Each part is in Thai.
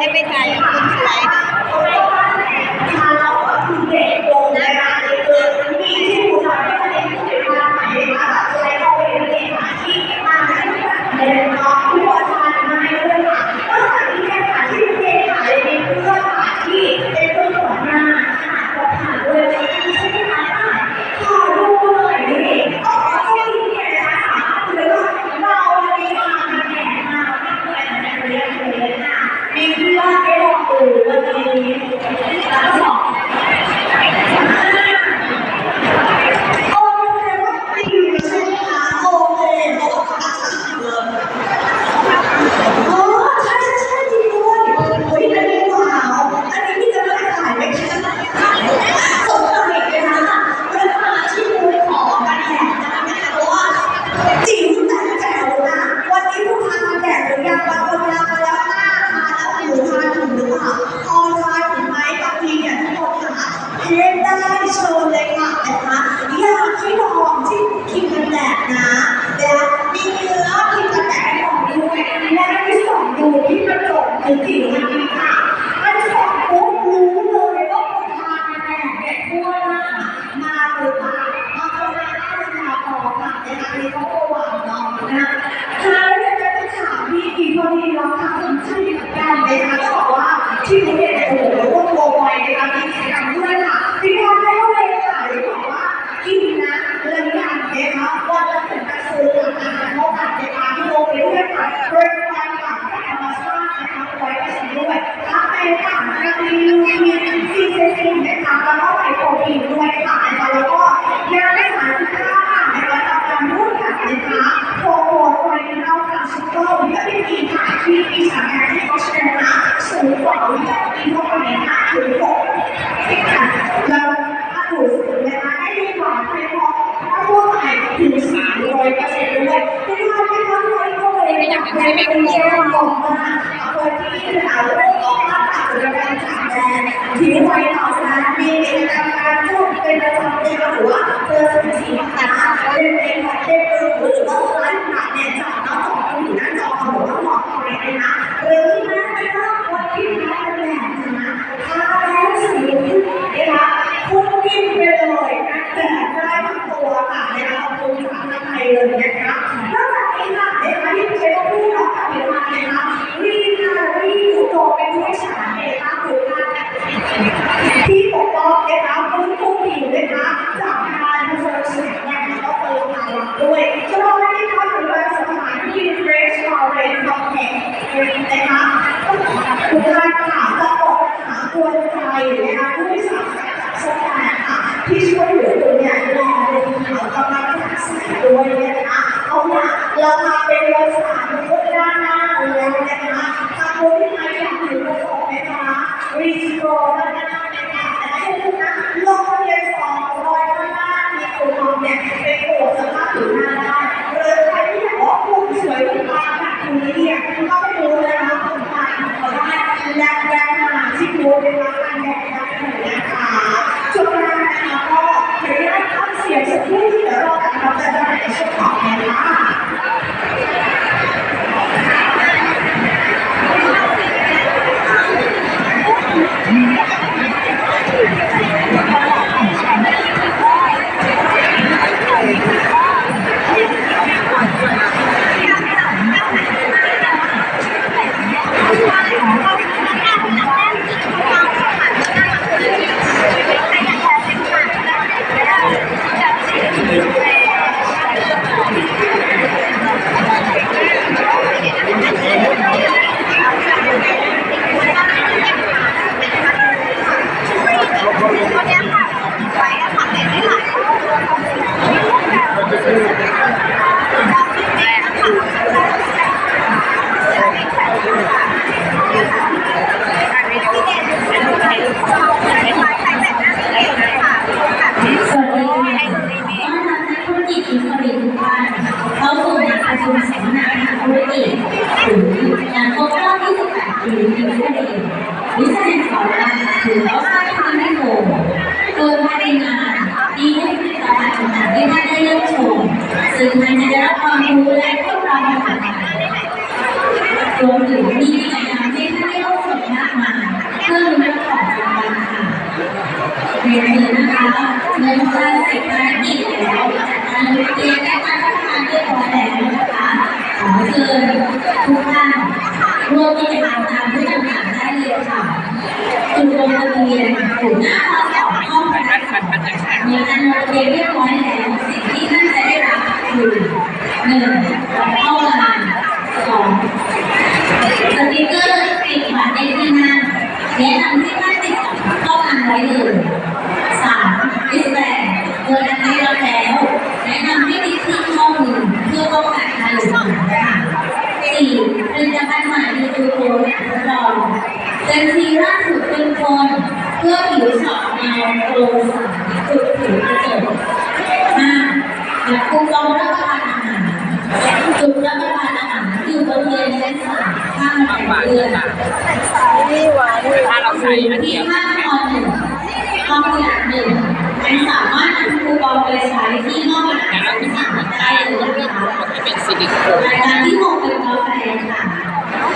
Depende tayo kung sila ay เป็นแก้วมองมากคนที่หาเรื่องมาจากสุดการจัดแจงผิวไวต่อสารมีเอกลัารพูดเป็นประจำเดือนหรือว่าเจอสิ่งที่ เรนคเพล็กซ์นะคะผู้ชายขาตะปบขาควใจนะคะผู้ที่สามารถสมอะที่ช่วยเหลือตัวเนี่ยรอลงเขาตังหาสายด้วยนะคะเอาละเรามาเป็นรสารก็ด้านหน้าแล้นะคะทางผู้ที่อยากถือกระสอบนะรีสโร์ด้านหนะแต่ให้คุณนะลงทะสองร้อยด้านหน้ามีคูปองเอิสริทุกท่านเข้าสู่งานประชุมสัมมนาทางธุรกิจหรืองานครบรอบ28ปีวิสเดนวิสัดนขอลาถือว่าสร้างความมั่นคงโดยภายในงานมีให้ผลิตภัณฑ์ต่างๆที่ท่านได้เลือกชมซึ่งท่านจะได้รับความรู้และเครื่องรางต่างๆรวมถึงมีงานกรรมที่ท่านได้ร่วมสนทนมาเพื่อรู้เรื่องของรางวัลค่ะในวันนี้นะคะเงินการเสร็จภารกิจแล้ว บียนและการพัฒนาเรียบร้อยแล้วนะคะขอเชิญทุกท่านร่วมกิจกรรมตามที่ต่างๆได้เลยค่ะจุดลงทะเบียนอยู่หน้าห้องสอบห้องประชุมมีการลงเบียนเรียบร้อยแล้วสิ่งที่ท่านจะได้รับคือหนึ่งข้างานสองสติ๊กเกอร์ติดบัตรในที่นั่งแนะนำให้ท่านติดเข้างานไว้เลย สามดิสแบนเมื่อนั้นได้รับแล้วแนะนำให้ติดที่ข้อมูลเพื่อป้องกันการหลงผิดค่ะสี่ผลิตภั ณฑ์ใหม่ดีจูโกนทดลองเป็นทีล่าสุดเป็นคนเพื่อผิวสอบเงาโปร่งใสจุดผิวกระจกห้าอยากคุมกองรับประทานอาหารจุดรับประทานอาหารอยู่บริเวณเส้นสายข้างบันไดเลื่อนถ้าเราใส่อันที่เดียวห้าข้อหนึ่งข้ออย่างหนึ่งมันสามารถนำคูปองไปใช้ที่ห้องอาหารที่สั่งได้เลยนะคะรายการที่หกเป็นกาแฟค่ะ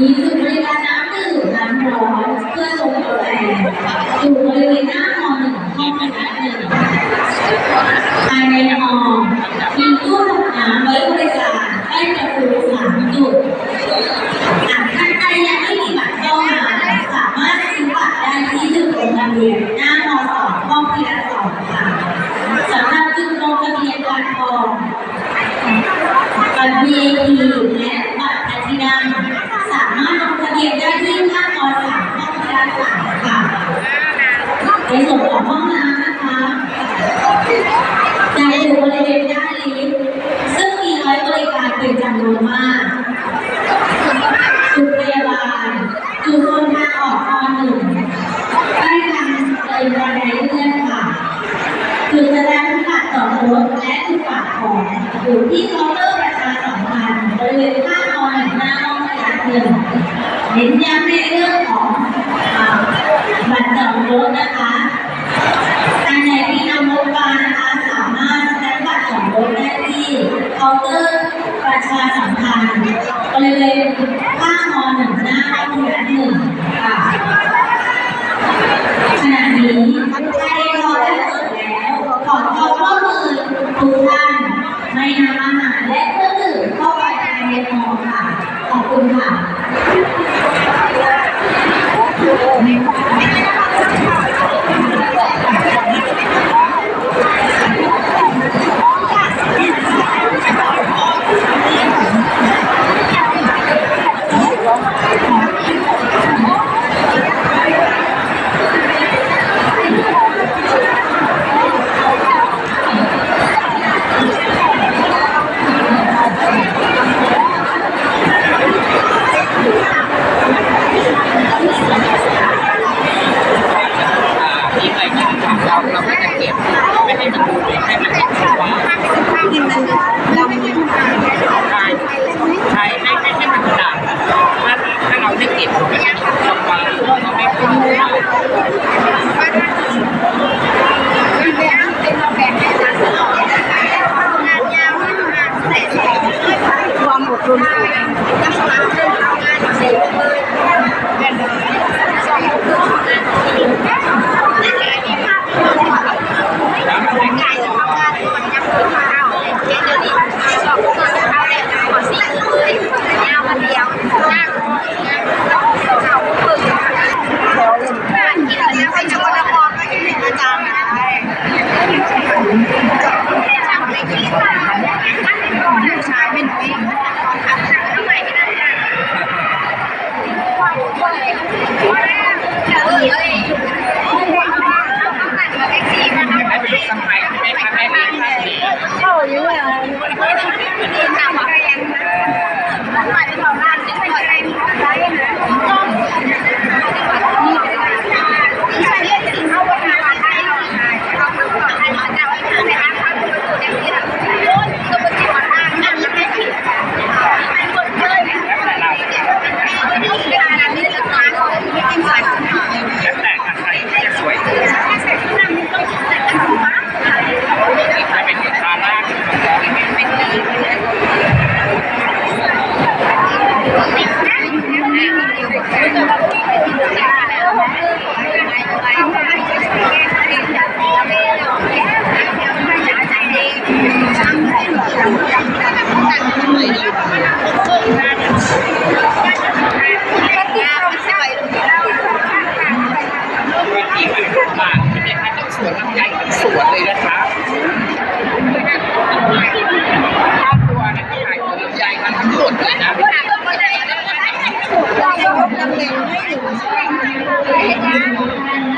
มีจุดบริการน้ำดื่มน้ำร้อนเพื่อชงกาแฟอยู่บริเวณหน้ามอหนึ่ง นึ่งเน้นย้ำในเรื่องของอบัตรจอดรถนะคะท่านใดที่นำรถมานะคะสามารถแสดงบัตรจอดรถได้ที่เคาน์เตอร์ประชาสัมพันธ์บริเวณ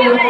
ได้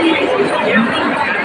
Thank.